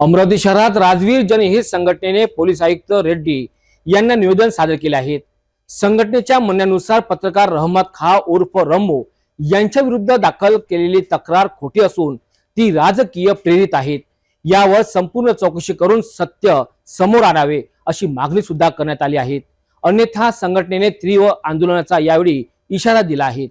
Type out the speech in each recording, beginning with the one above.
अमरावती शहरात राजवीर जनहित संघटनेने पोलीस आयुक्त रेड्डी यांना निवेदन सादर केले आहेत. संघटनेच्या म्हणण्यानुसार पत्रकार रहमत खा उर्फ रम्मू यांच्या विरुद्ध दाखल केलेली तक्रार खोटी असून ती राजकीय प्रेरित आहेत. यावर संपूर्ण चौकशी करून सत्य समोर आणावे अशी मागणी सुद्धा करण्यात आली आहे. अन्यथा संघटनेने तीव्र आंदोलनाचा यावेळी इशारा दिला आहे.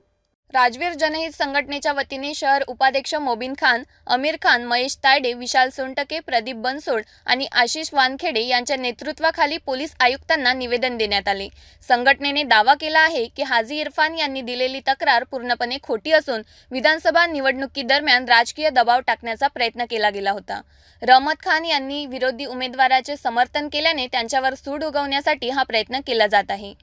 राजवीर जनहित संघटनेच्या वतीने शहर उपाध्यक्ष मोबिन खान अमीर खान महेश तायडे विशाल सोनटके प्रदीप बनसोड आणि आशिष वानखेडे यांच्या नेतृत्वाखाली पोलीस आयुक्तांना निवेदन देण्यात आले. संघटनेने दावा केला आहे की हाजी इरफान यांनी दिलेली तक्रार पूर्णपणे खोटी असून विधानसभा निवडणुकीदरम्यान राजकीय दबाव टाकण्याचा प्रयत्न केला गेला होता. रहमत खान यांनी विरोधी उमेदवाराचे समर्थन केल्याने त्यांच्यावर सूड उगवण्यासाठी हा प्रयत्न केला जात आहे.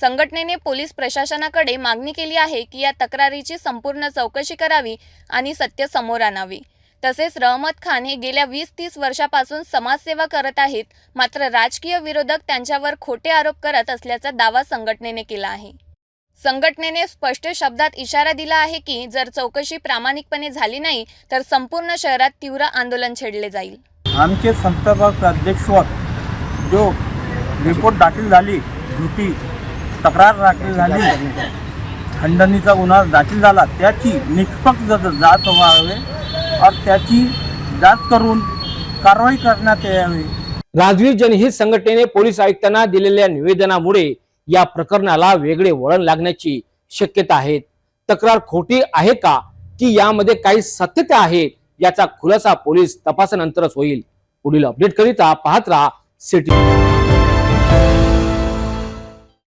संघटनेने पोलीस प्रशासनाकडे मागणी केली आहे की या तक्रारीची संपूर्ण चौकशी करावी आणि सत्य समोर आणावे. तसेच रहमत खान हे गेल्या वीस तीस वर्षापासून समाजसेवा करत आहेत मात्र राजकीय विरोधक त्यांच्यावर खोटे आरोप करत असल्याचा दावा संघटनेने केला आहे. संघटनेने स्पष्ट शब्दात इशारा दिला आहे की जर चौकशी प्रामाणिकपणे झाली नाही तर संपूर्ण शहरात तीव्र आंदोलन छेडले जाईल. आमचे संस्थापक अध्यक्ष जो रिपोर्ट दाखल झाली झुटी तक्रार दाखल झाली. खंडणीचा गुन्हा दाखल झाला. त्याची निष्पक्ष जात व्हावे और त्याची जात करून कारवाई करण्यात यावी. राजवीर जनहित संघटनेने पोलीस आयुक्तांना दिलेल्या निवेदनामुळे या प्रकरणाला वेगळे वळण लागण्याची शक्यता आहे. तक्रार खोटी आहे का? की यामध्ये काही सत्यता आहे? याचा खुलासा पोलीस तपासानंतरच होईल. पुढील अपडेट करिता पाहत राहा सिटी.